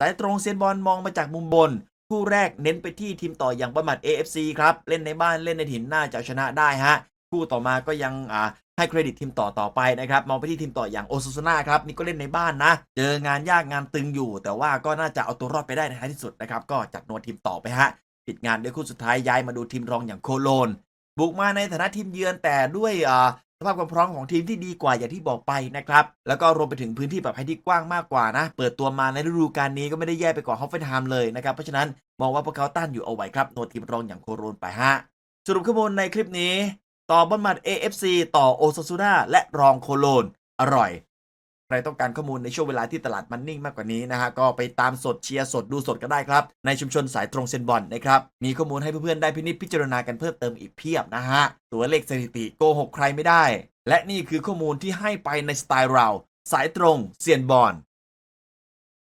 สายตรงเซียนบอลมองมาจากมุมบน คู่แรกเน้นไปที่ทีมต่ออย่างประมาท AFC ครับ เล่นในบ้านเล่นในถิ่นน่าจะชนะได้ฮะ คู่ต่อมาก็ยังอ่าให้เครดิตทีมต่อต่อไปนะครับ มองไปที่ทีมต่ออย่างโอซูซนาครับนี่ก็เล่นในบ้านนะ เจองานยากงานตึงอยู่ แต่ว่าก็น่าจะเอาตัวรอดไปได้ในท้ายที่สุดนะครับก็จัดโนทีมต่อไปฮะปิดงานด้วยคู่สุดท้ายย้ายมาดูทีมรองอย่างโคโลนบุกมาในฐานะทีมเยือนแต่ด้วยอ่า สภาพความพร้อมของทีมที่ดีกว่าอย่างที่บอกไปนะครับ แล้วก็รวมไปถึงพื้นที่แบบให้ที่กว้างมากกว่านะ เปิดตัวมาในฤดูกาลนี้ก็ไม่ได้แย่ไปกว่าฮอฟเฟนไฮม์เลยนะครับ เพราะฉะนั้นมองว่าพวกเขาต้านอยู่เอาไว้ครับโนทีมรองอย่างโคโรนไปฮะสรุปข้อมูลในคลิปนี้ ต่อบอลมัด AFC ต่อโอซาซูนาและรองโคโลนอร่อย ใครต้องการข้อมูลในช่วงเวลาที่ตลาดมันนิ่งมากกว่านี้นะฮะก็ไปตามสดเชียร์สดดูสดก็ได้ครับ ในชุมชนสายตรงเซนบอลนะครับมีข้อมูลให้เพื่อนๆได้พินิจพิจารณากันเพิ่มเติมอีกเพียบนะฮะตัวเลขสถิติโกหกใครไม่ได้ และนี่คือข้อมูลที่ให้ไปในสไตล์เรา สายตรงเซียนบอล